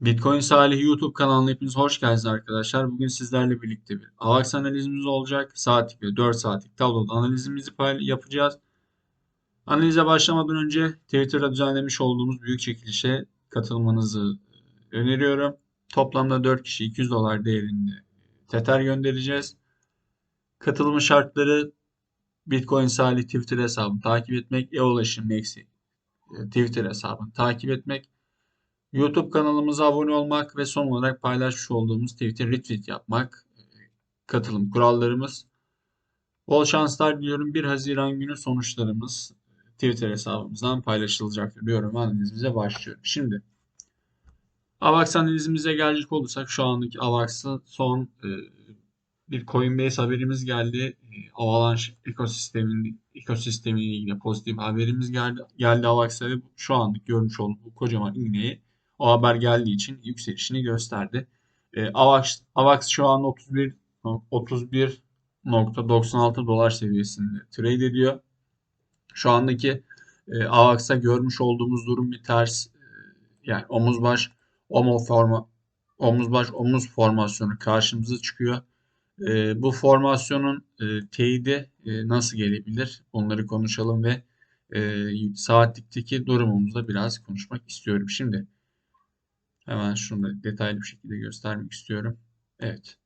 Bitcoin Salih YouTube kanalına hepiniz hoş geldiniz arkadaşlar. Bugün sizlerle birlikte bir AVAX analizimiz olacak. Saatlik ve 4 saatlik tabloda analizimizi yapacağız. Analize başlamadan önce Twitter'da düzenlemiş olduğumuz büyük çekilişe katılmanızı öneriyorum. Toplamda 4 kişi 200 dolar değerinde Tether göndereceğiz. Katılım şartları Bitcoin Salih Twitter hesabını takip etmek, e-ulaşım Maxi Twitter hesabını takip etmek, YouTube kanalımıza abone olmak ve son olarak paylaşmış olduğumuz tweet'e retweet yapmak e, katılım kurallarımız. Bol şanslar diliyorum. 1 Haziran günü sonuçlarımız e, Twitter hesabımızdan paylaşılacaktır diyorum. Analizimize başlıyorum. Şimdi AVAX analizimize gelecek olursak şu andaki AVAX'ın son e, bir Coinbase haberimiz geldi. Avalanche ekosistemin ekosistemiyle ilgili pozitif haberimiz geldi. Geldi AVAX'a ve şu anlık görmüş olduğu bu kocaman iğneyi o haber geldiği için yükselişini gösterdi. E, AVAX, AVAX şu an 31 31.96 dolar seviyesinde trade ediyor. Şu andaki e, AVAX'ta görmüş olduğumuz durum bir ters. E, yani omuz baş omo forma omuz baş omuz formasyonu karşımıza çıkıyor. E, bu formasyonun e, teyidi e, nasıl gelebilir? Onları konuşalım ve e, saatlikteki durumumuzda biraz konuşmak istiyorum. Şimdi Hemen şunu da detaylı bir şekilde göstermek istiyorum. Evet.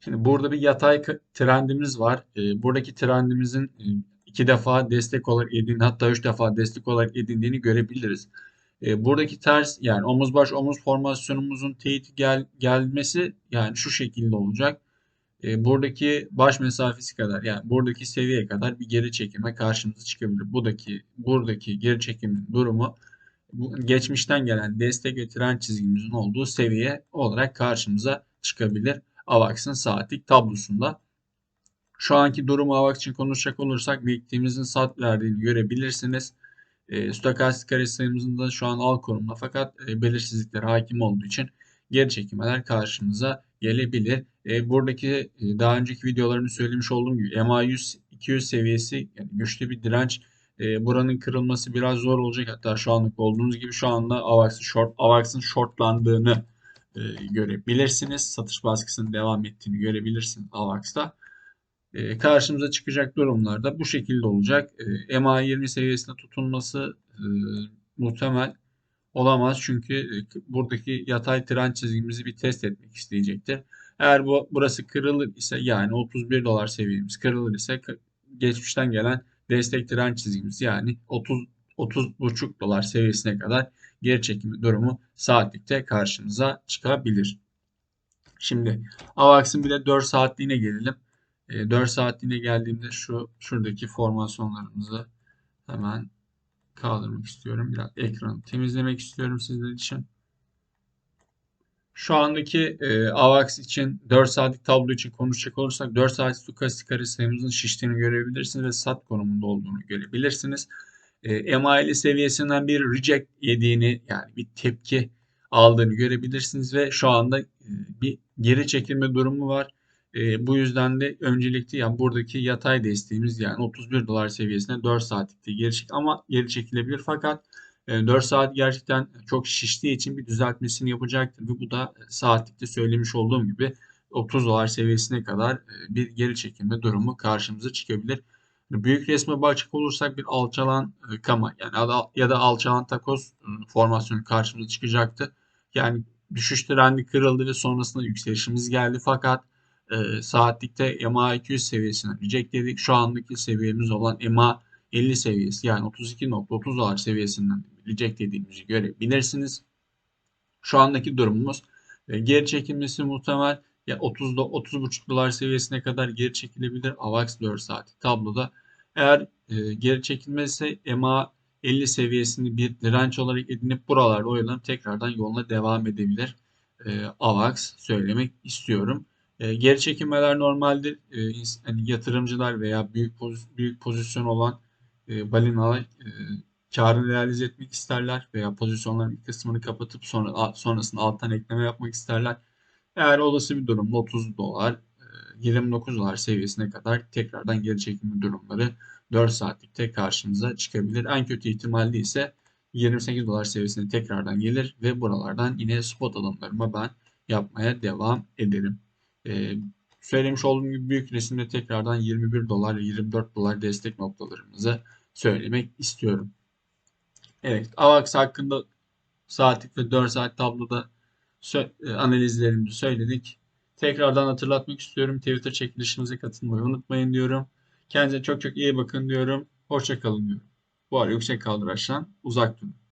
Şimdi burada bir yatay trendimiz var. E, buradaki trendimizin e, iki defa destek olarak edindiğini hatta üç defa destek olarak edindiğini görebiliriz. E, buradaki ters yani omuz baş omuz formasyonumuzun teyit gel, gelmesi yani şu şekilde olacak. E, buradaki baş mesafesi kadar yani buradaki seviyeye kadar bir geri çekime karşımıza çıkabilir. Buradaki buradaki geri çekimin durumu geçmişten gelen destek ve trend çizgimizin olduğu seviye olarak karşımıza çıkabilir. AVAX'ın saatlik tablosunda. Şu anki durumu AVAX için konuşacak olursak bektiğimizin sat verdiğini görebilirsiniz. E, stokastik kare sayımızın da şu an al konumda fakat e, belirsizlikler hakim olduğu için geri çekimler karşımıza gelebilir. E, buradaki e, daha önceki videolarını söylemiş olduğum gibi MA100 200 seviyesi yani güçlü bir direnç e, buranın kırılması biraz zor olacak. Hatta şu anlık olduğunuz gibi şu anda AVAX'ın short, AVAX'ın shortlandığını e, görebilirsiniz. Satış baskısının devam ettiğini görebilirsiniz AVAX'ta. E, karşımıza çıkacak durumlarda bu şekilde olacak. E, MA20 seviyesinde tutunması e, muhtemel olamaz. Çünkü e, buradaki yatay trend çizgimizi bir test etmek isteyecektir. Eğer bu burası kırılır ise yani 31 dolar seviyemiz kırılır ise geçmişten gelen destek direnç çizgimiz yani 30 30,5 dolar seviyesine kadar geri çekimi durumu saatlikte karşımıza çıkabilir. Şimdi AVAX'ın bir de 4 saatliğine gelelim. E, 4 saatliğine geldiğimde şu şuradaki formasyonlarımızı hemen kaldırmak istiyorum. Biraz ekranı temizlemek istiyorum sizler için. Şu andaki e, AVAX için 4 saatlik tablo için konuşacak olursak 4 saatlik stokastik kare sayımızın şiştiğini görebilirsiniz ve sat konumunda olduğunu görebilirsiniz. E, MA50 seviyesinden bir reject yediğini yani bir tepki aldığını görebilirsiniz ve şu anda e, bir geri çekilme durumu var. E, bu yüzden de öncelikli yani buradaki yatay desteğimiz yani 31 dolar seviyesine 4 saatlikte geri çek ama geri çekilebilir fakat 4 ee, saat gerçekten çok şiştiği için bir düzeltmesini yapacaktır. Ve bu da saatlikte söylemiş olduğum gibi 30 dolar seviyesine kadar e, bir geri çekilme durumu karşımıza çıkabilir. Büyük resme bakacak olursak bir alçalan e, kama yani ya da alçalan takoz e, formasyonu karşımıza çıkacaktı. Yani düşüş trendi kırıldı ve sonrasında yükselişimiz geldi fakat e, saatlikte EMA 200 seviyesine reject dedik. Şu andaki seviyemiz olan EMA 50 seviyesi yani 32.30 dolar seviyesinden reject dediğimizi görebilirsiniz. Şu andaki durumumuz e, geri çekilmesi muhtemel ya 30'da 30.5 dolar seviyesine kadar geri çekilebilir AVAX 4 saat tabloda. Eğer e, geri çekilmezse EMA 50 seviyesini bir direnç olarak edinip buralarda oyalanıp tekrardan yoluna devam edebilir. E, AVAX söylemek istiyorum. E, geri çekilmeler normalde e, yani yatırımcılar veya büyük poz, büyük pozisyon olan e, balinalar e, karını realize etmek isterler veya pozisyonların bir kısmını kapatıp sonra sonrasında alttan ekleme yapmak isterler. Eğer olası bir durumda 30 dolar 29 e, dolar seviyesine kadar tekrardan geri çekilme durumları 4 saatlikte karşımıza çıkabilir. En kötü ihtimalle ise 28 dolar seviyesine tekrardan gelir ve buralardan yine spot alımlarımı ben yapmaya devam ederim. Söylemiş olduğum gibi büyük resimde tekrardan 21 dolar 24 dolar destek noktalarımızı söylemek istiyorum. Evet, AVAX hakkında saatlik ve 4 saat tabloda e, analizlerimizi söyledik. Tekrardan hatırlatmak istiyorum. Twitter çekilişimize katılmayı unutmayın diyorum. Kendinize çok çok iyi bakın diyorum. Hoşça kalın diyorum. Bu ara yüksek kaldıraçtan uzak durun.